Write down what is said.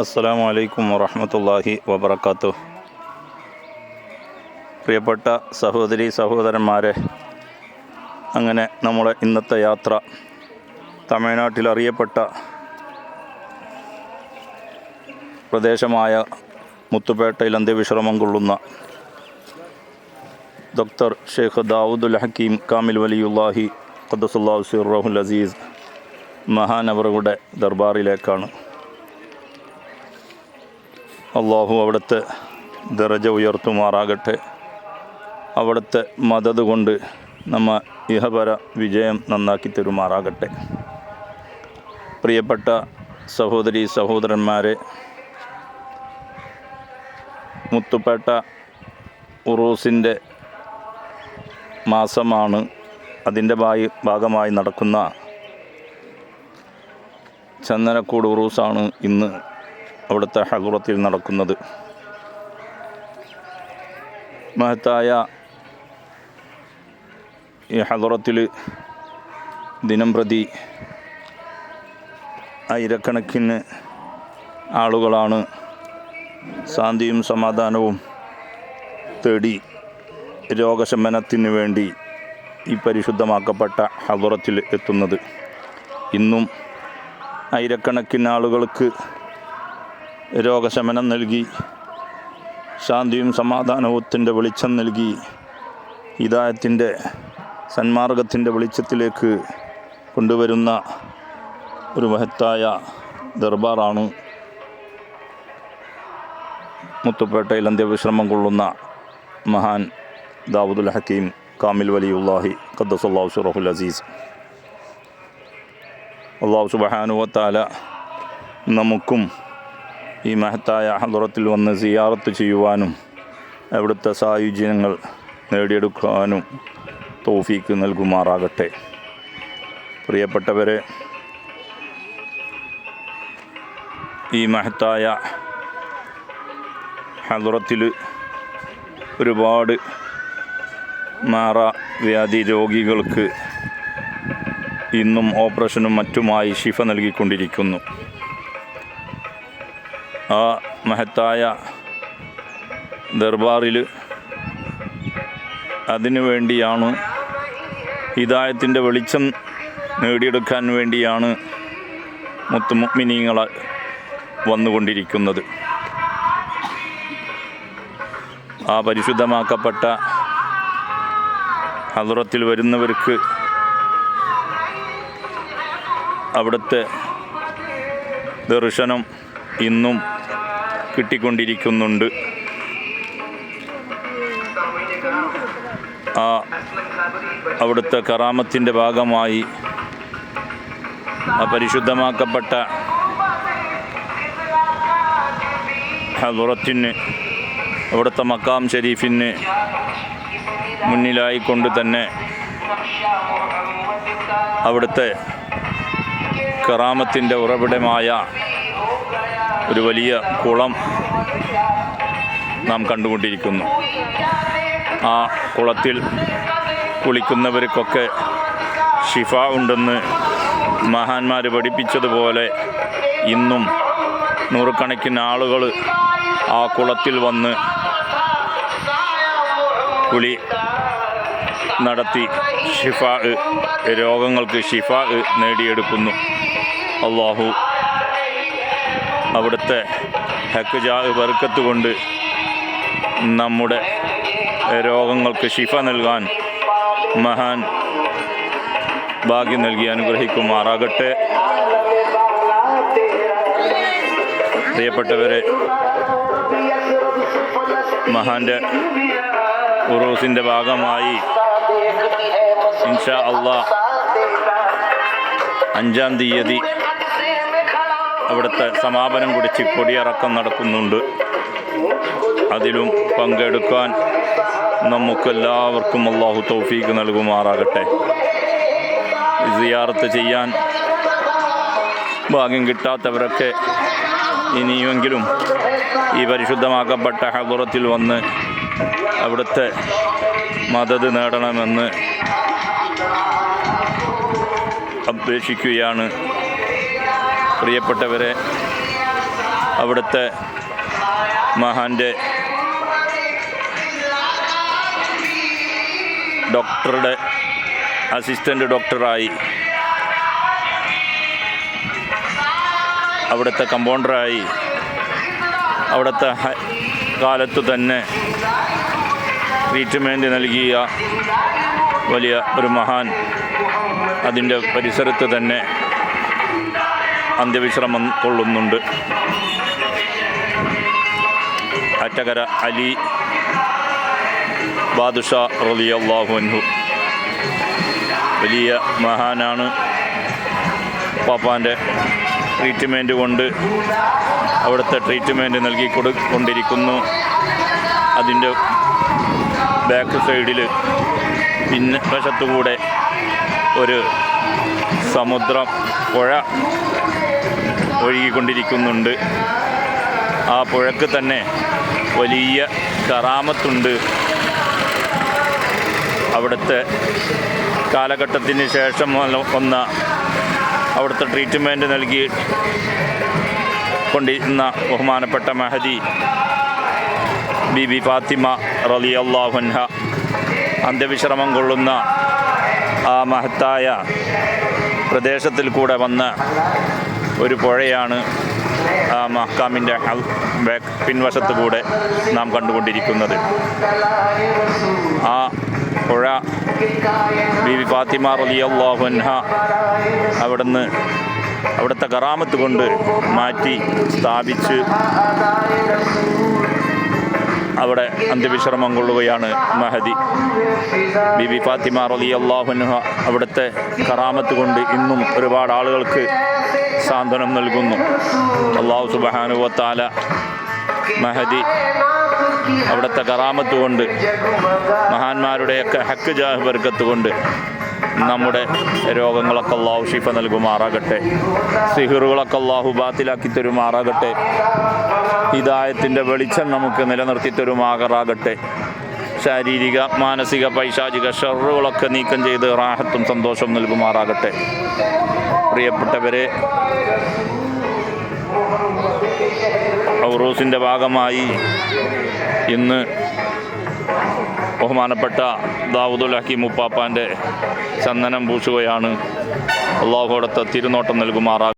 അസ്സലാമു അലൈക്കും വറഹമത്തല്ലാഹി വബർക്കാത്തു പ്രിയപ്പെട്ട സഹോദരി സഹോദരന്മാരെ അങ്ങനെ നമ്മുടെ ഇന്നത്തെ യാത്ര തമിഴ്നാട്ടിൽ അറിയപ്പെട്ട പ്രദേശമായ മുത്തുപേട്ടയിൽ അന്ത്യവിശ്രമം കൊള്ളുന്ന ഡോക്ടർ ഷെയ്ഖ് ദാവൂദുൽ ഹക്കീം കാമിൽ വലിയുല്ലാഹി ഖദ്ദസുല്ലാഹു റഹുൽ അസീസ് മഹാനവറുടെ ദർബാറിലേക്കാണ്. അള്ളാഹു അവിടുത്തെ ദറജ ഉയർത്തുമാറാകട്ടെ. അവിടുത്തെ മദത് കൊണ്ട് നമ്മ ഇഹപര വിജയം നന്നാക്കി തരുമാറാകട്ടെ. പ്രിയപ്പെട്ട സഹോദരി സഹോദരന്മാരെ മുത്തുപേട്ട ഉറൂസിന്റെ മാസമാണ് അതിന്റെ ഭായി ഭാഗമായി നടക്കുന്ന ചന്ദനക്കൂട് ഉറൂസാണ് ഇന്ന് അവിടുത്തെ ഹകുറത്തിൽ നടക്കുന്നത്. മഹത്തായ ഈ ഹകുറത്തിൽ ദിനം പ്രതി ആയിരക്കണക്കിന് ആളുകളാണ് ശാന്തിയും സമാധാനവും തേടി രോഗശമനത്തിന് വേണ്ടി ഈ പരിശുദ്ധമാക്കപ്പെട്ട ഹദുറത്തിൽ എത്തുന്നത്. ഇന്നും ആയിരക്കണക്കിന് ആളുകൾക്ക് രോഗശമനം നൽകി. ശാന്തിയും സമാധാനവുത്തിന്റെ വെളിച്ചം നൽകി. ഹിതായത്തിന്റെ സന്മാർഗത്തിന്റെ വെളിച്ചത്തിലേക്ക് കൊണ്ടുവരുന്ന ഒരു മഹത്തായ ദർബാറാണ് മുത്തുപേട്ടയിൽ അന്ത്യവിശ്രമം കൊള്ളുന്ന മഹാൻ ദാവൂദുൽ ഹക്കീം കാമിൽ വലിയുല്ലാഹി ഖദ്ദസല്ലാഹു സുറഹുൽ അസീസ്. അള്ളാഹു സുബഹാനുവത്താല നമുക്കും ഈ മഹത്തായ ഹലുറത്തിൽ വന്ന് സിയാറത്ത് ചെയ്യുവാനും അവിടുത്തെ സായുജ്യങ്ങൾ നേടിയെടുക്കുവാനും തോഫീക്ക് നൽകുമാറാകട്ടെ. പ്രിയപ്പെട്ടവരെ ഈ മഹത്തായ ഹലുറത്തിൽ ഒരുപാട് മാറ വ്യാധി രോഗികൾക്ക് ഇന്നും ഓപ്പറേഷനും മറ്റുമായി ശിഫ നൽകിക്കൊണ്ടിരിക്കുന്നു. ആ മഹത്തായ ദർബാറിൽ അതിനു വേണ്ടിയാണ് ഹിതായത്തിന്റെ വെളിച്ചം നേടിയെടുക്കാൻ വേണ്ടിയാണ് മുത്തുമുഗ്മിനീങ്ങൾ വന്നുകൊണ്ടിരിക്കുന്നത്. ആ പരിശുദ്ധമാക്കപ്പെട്ട അതുറത്തിൽ വരുന്നവർക്ക് അവിടുത്തെ ദർശനം ഇന്നും കിട്ടിക്കൊണ്ടിരിക്കുന്നുണ്ട്. ആ അവിടുത്തെ കറാമത്തിന്റെ ഭാഗമായി പരിശുദ്ധമാക്കപ്പെട്ട ഹുറത്തിന് അവിടുത്തെ മക്കാം ഷെരീഫിന് മുന്നിലായിക്കൊണ്ട് തന്നെ അവിടുത്തെ കറാമത്തിന്റെ ഉറവിടമായ ഒരു വലിയ കുളം നാം കണ്ടുകൊണ്ടിരിക്കുന്നു ആ കുളത്തിൽ കുളിക്കുന്നവർക്കൊക്കെ ഷിഫ ഉണ്ടെന്ന് മഹാന്മാർ പഠിപ്പിച്ചതുപോലെ ഇന്നും നൂറുകണക്കിന് ആളുകൾ ആ കുളത്തിൽ വന്ന് കുളി നടത്തി ഷിഫ രോഗങ്ങൾക്ക് ഷിഫ നേടിയെടുക്കുന്നു. അള്ളാഹു അവിടുത്തെ ഹക്ക് ജാ ബർക്കത്ത് കൊണ്ട് നമ്മുടെ രോഗങ്ങൾക്ക് ശിഫ നൽകാൻ മഹാൻ ഭാഗ്യം നൽകി അനുഗ്രഹിക്കുമാറാകട്ടെ. പ്രിയപ്പെട്ടവരെ മഹാന്റെ ഉറൂസിന്റെ ഭാഗമായി ഇൻഷാ അള്ളാ അഞ്ചാം തീയതി അവിടുത്തെ സമാപനം കുടിച്ച് കൊടിയിറക്കം നടക്കുന്നുണ്ട്. അതിലും പങ്കെടുക്കാൻ നമുക്കെല്ലാവർക്കും അള്ളാഹു തൗഫീക്ക് നൽകുമാറാകട്ടെ. സിയാറത്ത് ചെയ്യാൻ ഭാഗ്യം കിട്ടാത്തവരൊക്കെ ഇനിയുമെങ്കിലും ഈ പരിശുദ്ധമാക്കപ്പെട്ട ഹബുറത്തിൽ വന്ന് അവിടുത്തെ മദത് നേടണമെന്ന് അപേക്ഷിക്കുകയാണ്. പ്രിയപ്പെട്ടവരെ അവിടുത്തെ മഹാന്റെ ഡോക്ടറുടെ അസിസ്റ്റന്റ് ഡോക്ടറായി അവിടുത്തെ കമ്പൗണ്ടറായി അവിടുത്തെ കാലത്ത് തന്നെ ട്രീറ്റ്മെന്റ് നൽകിയ വലിയ ഒരു മഹാൻ അതിന്റെ പരിസരത്ത് തന്നെ അന്ത്യവിശ്രമം കൊള്ളുന്നുണ്ട്. അറ്റകര അലി ബാദുഷ റളിയല്ലാഹു അൻഹു. വലിയ മഹാനാണ്. പാപ്പാന്റെ ട്രീറ്റ്മെന്റ് കൊണ്ട് അവിടുത്തെ ട്രീറ്റ്മെന്റ് നൽകി കൊടുക്കൊണ്ടിരിക്കുന്നു അതിന്റെ ബാക്ക് സൈഡിൽ പിന്നെ വശത്തുകൂടെ ഒരു സമുദ്രം പുഴ ഒഴുകിക്കൊണ്ടിരിക്കുന്നുണ്ട്. ആ പുഴക്ക് തന്നെ വലിയ കറാമത്തുണ്ട്. അവിടുത്തെ കാലഘട്ടത്തിന് ശേഷം വന്ന- അവിടുത്തെ ട്രീറ്റ്മെന്റ് നൽകി കൊണ്ടിരുന്ന ബഹുമാനപ്പെട്ട മെഹദി ബി ബി ഫാത്തിമ റലിയല്ലാഹുൻഹ അന്ത്യവിശ്രമം കൊള്ളുന്ന ആ മഹത്തായ പ്രദേശത്തിൽ കൂടെ വന്ന ഒരു പുഴയാണ് മഹ്കാമിന്റെ ബാക്ക് പിൻവശത്ത് കൂടെ നാം കണ്ടുകൊണ്ടിരിക്കുന്നത്. ആ പുഴ ബിബി ഫാത്തിമ റലിയല്ലാഹുൻഹ അവിടുന്ന് അവിടുത്തെ കറാമത്ത് കൊണ്ട് മാറ്റി സ്ഥാപിച്ച് അവിടെ അന്ത്യവിശ്രമം കൊള്ളുകയാണ് മഹദി. ബിബി ഫാത്തിമ റലി അള്ളാഹുനുഹ അവിടുത്തെ കറാമത്ത് കൊണ്ട് ഇന്നും ഒരുപാട് ആളുകൾക്ക് സാന്ത്വനം നൽകുന്നു. അള്ളാഹു സുബാനുവത്താല മഹദി അവിടുത്തെ കറാമത്ത് കൊണ്ട് മഹാന്മാരുടെയൊക്കെ ഹക്ക് ജാഹ് ബർക്കത്ത് കൊണ്ട് നമ്മുടെ രോഗങ്ങളൊക്കെ അള്ളാഹു ഷിഫ നൽകുമാറാകട്ടെ. സിഹിറുകളൊക്കെ അള്ളാഹു ബാത്തിലാക്കി തരുമാറാകട്ടെ. ഹിദായത്തിന്റെ വെളിച്ചം നമുക്ക് നിലനിർത്തി തരുമാറാകട്ടെ. ശാരീരിക മാനസിക പൈശാചിക ഷെറുകളൊക്കെ നീക്കം ചെയ്ത് റാഹത്തും സന്തോഷവും നൽകുമാറാകട്ടെ. പ്രിയപ്പെട്ടവരെ ഔറൂസിന്റെ ഭാഗമായി ഇന്ന് ബഹുമാനപ്പെട്ട ദാവൂദുൽ ഹക്കീം ഉപ്പാപ്പാന്റെ ചന്ദനം പൂശുകയാണ്. അള്ളാഹുടത്ത് തിരുനോട്ടം നൽകുമാറാ